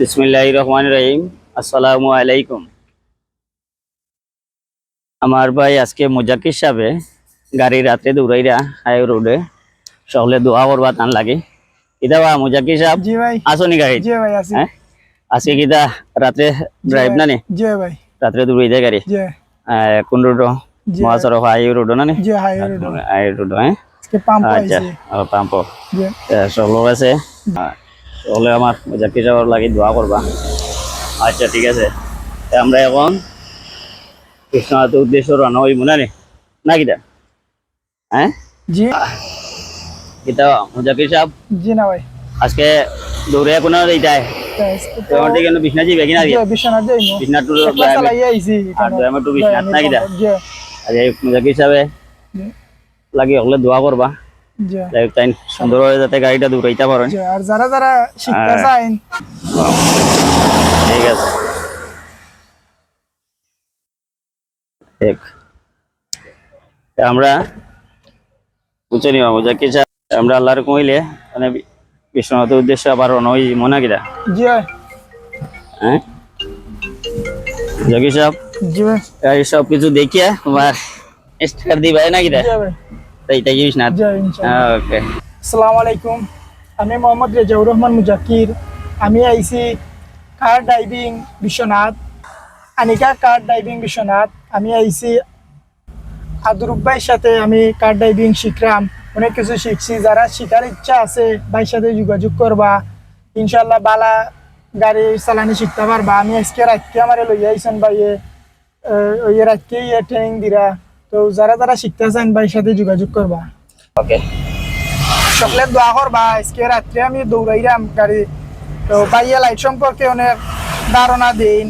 বিসমিল্লাহ রহমান রহিম আসসালামু আলাইকুম। আমার ভাই আজকে মুজাকির সাহেবে গাড়ি রাত্রে দৌড়াইরা হাই রোডে সকলে দোয়া করবা তান লাগে। কিতা বা মুজাকির সাহেব? জি ভাই। আসনি গাড়ি জি ভাই আছি হ্যাঁ? আজকে কিতা? রাত্রে ড্রাইভ না ভাই। রাত্রে দৌড়াই যায় গাড়ি? জি। কোন রোড জি। মহাসড়ক হাই রোড না নি জি হাই রোড। হাই রোড হ্যাঁ? আচ্ছা পাম্প জি। সকল আছে। সকলে আমার মুজাকির সাহেবের লাগি দোয়া করবা আচ্ছা ঠিক আছে। আমরা এখন কৃষ্ণনাথ উদ্দেশ্য রান্না হইব না রে না কিটা হ্যাঁ জি। কিতা মুজাকির সাহেব জি না ভাই। আজকে দৌড়ে কোনো এইটাই তোমার দিকে বিছনা যাবে কিনা বিশ্বনাথ যাই বিছনা টু আর বিছনা না কিটা আর এই মুজাকির লাগি হলে দোয়া করবা যাই তাই সুন্দর হয়ে যাতে গাড়িটা দৌড়াইতে পারেন। আর যারা যারা শিখতে হ্যাঁ। চান ঠিক আছে। আমরা বুঝে নিবা বুঝা কি আমরা আল্লাহর কইলে মানে বিশ্বনাথের উদ্দেশ্য আবার নই মনে কিরা জি। হ্যাঁ? জগি সাহেব জি। ভাই এই সব কিছু দেখিয়া তোমার স্টার দিবা না কিরা জি ভাই তাই তাই বিশ্বনাথ জি ওকে আসসালামু আলাইকুম। আমি মোহাম্মদ রেজাউর রহমান মুজাকির আমি আইছি car driving Biswanath. Anika car driving Biswanath. আমি আইছি আদরুব ভাইয়ের সাথে আমি কার ডাইভিং শিখলাম অনেক কিছু শিখছি। যারা শিখার ইচ্ছা আছে ভাইয়ের সাথে যোগাযোগ করবা। ইনশাল্লাহ বালা গাড়ি চালানি শিখতে পারবা। আমি আজকে রাতকে আমার লইয়া আইসেন ভাইয়ে। ওই ইয়ে ট্রেনিং দিরা। তো যারা যারা শিখতে চান ভাইয়ের সাথে যোগাযোগ করবা। ওকে সকলে দোয়া করবা আজকে রাত্রে আমি দৌড়াইলাম গাড়ি। তো বাইয়া লাইট সম্পর্কে অনেক ধারণা দিন।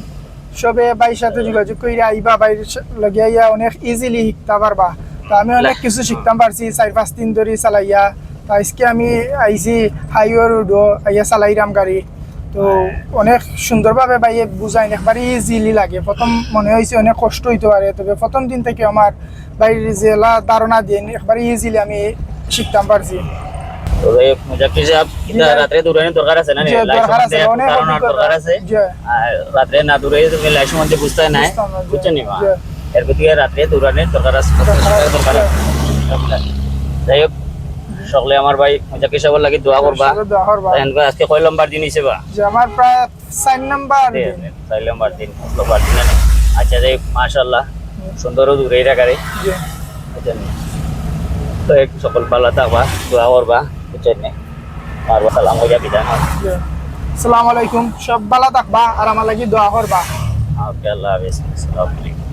সবে বাইর সাথে যোগাযোগ করে আইবা বাইর লগে আইয়া অনেক ইজিলি শিখতে পারবা। তো আমি অনেক কিছু শিখতাম পারছি চার পাঁচ দিন ধরে চালাইয়া। তো আজকে আমি আইছি হাইওয়ে রোডও আইয়া চালাইলাম গাড়ি। তো অনেক সুন্দরভাবে বাইয়ে বুঝাইন একবারে ইজিলি লাগে। প্রথম মনে হয়েছে অনেক কষ্ট হইতে পারে তবে প্রথম দিন থেকে আমার বাইরের জেলা ধারণা দিন একবারে ইজিলি আমি শিখতাম পারছি। রাত্রে দৌড়ানোর দরকার আছে না দরকার আছে, রাত্রে না দৌড়ে তুমি লাইট মধ্যে বুঝতে নাই বুঝতাম না, এর প্রতি রাত্রে দৌড়ানোর আছে দরকার আছে, দরকার আছে। যাই হোক সকলে আমার ভাই মুজাকির সাহেবের লাগি দোয়া করবা। আজকে কয় লম্বার দিন হিসেবে? যে আমার প্রায় চার নাম্বার ছয় লম্বার দিন পাঁচ লম্বার দিন। আচ্ছা যাই মাশাআল্লাহ। সুন্দর দূরে রাখারে তো এক সকল ভালো থাকবা দোয়া করবা বুঝছেন মারবা সালাম হইয়া বিদায় নাও। জি। আসসালামু আলাইকুম সব ভালো থাকবা আর আমার লাগি দোয়া করবা। ওকে আল্লাহ হাফিজ। আসসালামু আলাইকুম।